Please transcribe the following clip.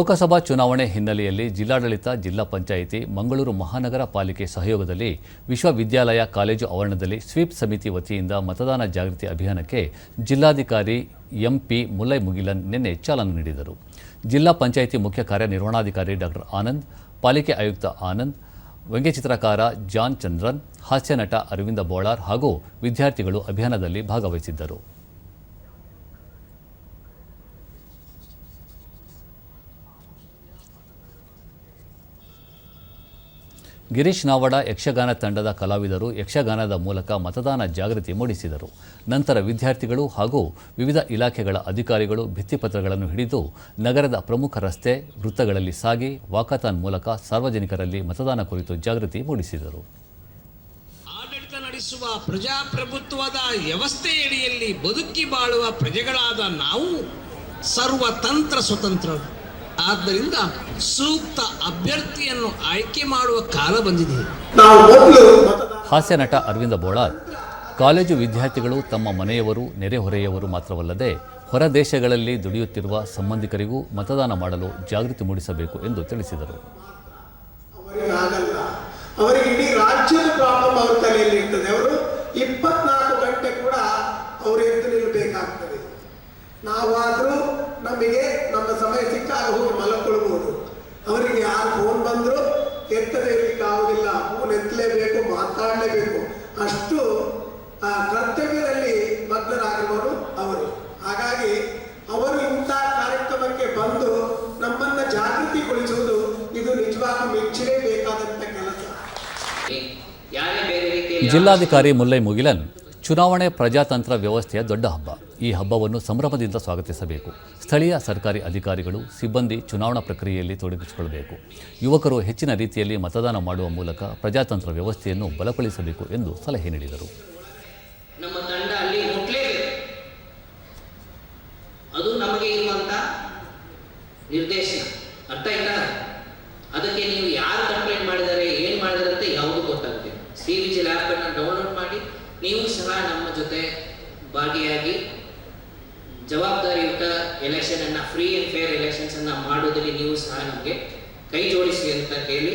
ಲೋಕಸಭಾ ಚುನಾವಣೆ ಹಿನ್ನೆಲೆಯಲ್ಲಿ ಜಿಲ್ಲಾಡಳಿತ, ಜಿಲ್ಲಾ ಪಂಚಾಯಿತಿ, ಮಂಗಳೂರು ಮಹಾನಗರ ಪಾಲಿಕೆ ಸಹಯೋಗದಲ್ಲಿ ವಿಶ್ವವಿದ್ಯಾಲಯ ಕಾಲೇಜು ಆವರಣದಲ್ಲಿ ಸ್ವೀಪ್ ಸಮಿತಿ ವತಿಯಿಂದ ಮತದಾನ ಜಾಗೃತಿ ಅಭಿಯಾನಕ್ಕೆ ಜಿಲ್ಲಾಧಿಕಾರಿ ಎಂಪಿ ಮುಲ್ಲೈ ಮುಗಿಲನ್ ನಿನ್ನೆ ಚಾಲನೆ ನೀಡಿದರು. ಜಿಲ್ಲಾ ಪಂಚಾಯಿತಿ ಮುಖ್ಯ ಕಾರ್ಯನಿರ್ವಹಣಾಧಿಕಾರಿ ಡಾಕ್ಟರ್ ಆನಂದ್, ಪಾಲಿಕೆ ಆಯುಕ್ತ ಆನಂದ್, ವ್ಯಂಗ್ಯಚಿತ್ರಕಾರ ಜಾನ್ ಚಂದ್ರನ್ ಹಾಸ್ಯ ನಟ ಅರವಿಂದ ಬೋಳಾರ್ ಹಾಗೂ ವಿದ್ಯಾರ್ಥಿಗಳು ಅಭಿಯಾನದಲ್ಲಿ ಭಾಗವಹಿಸಿದ್ದರು. ಗಿರೀಶ್ ನಾವಡ ಯಕ್ಷಗಾನ ತಂಡದ ಕಲಾವಿದರು ಯಕ್ಷಗಾನದ ಮೂಲಕ ಮತದಾನ ಜಾಗೃತಿ ಮೂಡಿಸಿದರು. ನಂತರ ವಿದ್ಯಾರ್ಥಿಗಳು ಹಾಗೂ ವಿವಿಧ ಇಲಾಖೆಗಳ ಅಧಿಕಾರಿಗಳು ಭಿತ್ತಿಪತ್ರಗಳನ್ನು ಹಿಡಿದು ನಗರದ ಪ್ರಮುಖ ರಸ್ತೆ ವೃತ್ತಗಳಲ್ಲಿ ಸಾಗಿ ವಾಕಥಾನ್ ಮೂಲಕ ಸಾರ್ವಜನಿಕರಲ್ಲಿ ಮತದಾನ ಕುರಿತು ಜಾಗೃತಿ ಮೂಡಿಸಿದರು. ನಡೆಸುವ ಪ್ರಜಾಪ್ರಭುತ್ವದ ವ್ಯವಸ್ಥೆಯಡಿಯಲ್ಲಿ ಬದುಕಿ ಬಾಳುವ ಪ್ರಜೆಗಳಾದ ನಾವು ಸರ್ವತಂತ್ರ ಸ್ವತಂತ್ರರು. ಆದ್ದರಿಂದ ಸೂಕ್ತ ಅಭ್ಯರ್ಥಿಯನ್ನು ಆಯ್ಕೆ ಮಾಡುವ ಕಾಲ ಬಂದಿದೆ. ಹಾಸ್ಯ ನಟ ಅರವಿಂದ ಬೋಳಾರ್ ಕಾಲೇಜು ವಿದ್ಯಾರ್ಥಿಗಳು ತಮ್ಮ ಮನೆಯವರು ನೆರೆಹೊರೆಯವರು ಮಾತ್ರವಲ್ಲದೆ ಹೊರ ದೇಶಗಳಲ್ಲಿ ದುಡಿಯುತ್ತಿರುವ ಸಂಬಂಧಿಕರಿಗೂ ಮತದಾನ ಮಾಡಲು ಜಾಗೃತಿ ಮೂಡಿಸಬೇಕು ಎಂದು ತಿಳಿಸಿದರು. ಅವರಿಗೆ ಇಡೀ ರಾಜ್ಯದ ಪ್ರಾಬ್ಲಮ್ ಅವ್ರ ತಲೆಯಲ್ಲಿ ಇರ್ತದೆ. ಅವರು ನಾವಾದರೂ ನಮಗೆ ನಮ್ಮ ಸಮಯ ಸಿಕ್ಕಾಗ ಹೋಗಿ ಮಲಕೊಳ್ಬೋದು ಅವರಿಗೆ ಯಾರು ಫೋನ್ ಬಂದರೂ ಎತ್ತದೇ ಇರ್ಲಿಕ್ಕೆ ಆಗುದಿಲ್ಲ. ಫೋನ್ ಎತ್ತಲೇಬೇಕು ಮಾತಾಡಲೇಬೇಕು. ಅಷ್ಟು ಆ, ಕರ್ತವ್ಯದಲ್ಲಿ ಮಗ್ನರಾಗಿರುವರು ಅವರು. ಹಾಗಾಗಿ ಅವರು ಇಂಥ ಕಾರ್ಯಕ್ರಮಕ್ಕೆ ಬಂದು ನಮ್ಮನ್ನ ಜಾಗೃತಿಗೊಳಿಸುವುದು ಇದು ನಿಜವಾಗ್ಲೂ ಮೆಚ್ಚಲೇಬೇಕಾದಂಥ ಕೆಲಸ. ಯಾರೇ ಬೇರೆ ರೀತಿಯಲ್ಲಿ ಜಿಲ್ಲಾಧಿಕಾರಿ ಮುಲ್ಲೈ ಮುಗಿಲನ್ ಚುನಾವಣೆ ಪ್ರಜಾತಂತ್ರ ವ್ಯವಸ್ಥೆಯ ದೊಡ್ಡ ಹಬ್ಬ. ಈ ಹಬ್ಬವನ್ನು ಸಂಭ್ರಮದಿಂದ ಸ್ವಾಗತಿಸಬೇಕು. ಸ್ಥಳೀಯ ಸರ್ಕಾರಿ ಅಧಿಕಾರಿಗಳು, ಸಿಬ್ಬಂದಿ ಚುನಾವಣಾ ಪ್ರಕ್ರಿಯೆಯಲ್ಲಿ ತೊಡಗಿಸಿಕೊಳ್ಳಬೇಕು. ಯುವಕರು ಹೆಚ್ಚಿನ ರೀತಿಯಲ್ಲಿ ಮತದಾನ ಮಾಡುವ ಮೂಲಕ ಪ್ರಜಾತಂತ್ರ ವ್ಯವಸ್ಥೆಯನ್ನು ಬಲಪಡಿಸಬೇಕು ಎಂದು ಸಲಹೆ ನೀಡಿದರು. ಅದು ನಮಗೆ ಇರುವಂತ ನಿರ್ದೇಶನ. ಅರ್ಥ ಆಯ್ತಾ? ಅದಕ್ಕೆ ನೀವು ಯಾರು ಕಂಪ್ಲೇಂಟ್ ಮಾಡಿದ್ದಾರೆ, ಏನ್ ಅಂತ ಯಾವುದು ಗೊತ್ತಾಗುತ್ತೆ ಸಿ ವಿಜಿಲ್ ಆ್ಯಪ್ ಅನ್ನು ಡೌನ್ಲೋಡ್ ಮಾಡಿ ನೀವು ಸಹ ನಮ್ಮ ಜೊತೆ ಭಾಗಿಯಾಗಿ ಜವಾಬ್ದಾರಿಯುತ ಎಲೆಕ್ಷನ್ ಅನ್ನ ಫ್ರೀ ಅಂಡ್ ಫೇರ್ ಎಲೆಕ್ಷನ್ಸ್ ಅನ್ನ ಮಾಡೋದ್ರಲ್ಲಿ ನೀವು ಸಹ ನಮಗೆ ಕೈ ಜೋಡಿಸಿ ಅಂತ ಹೇಳಿ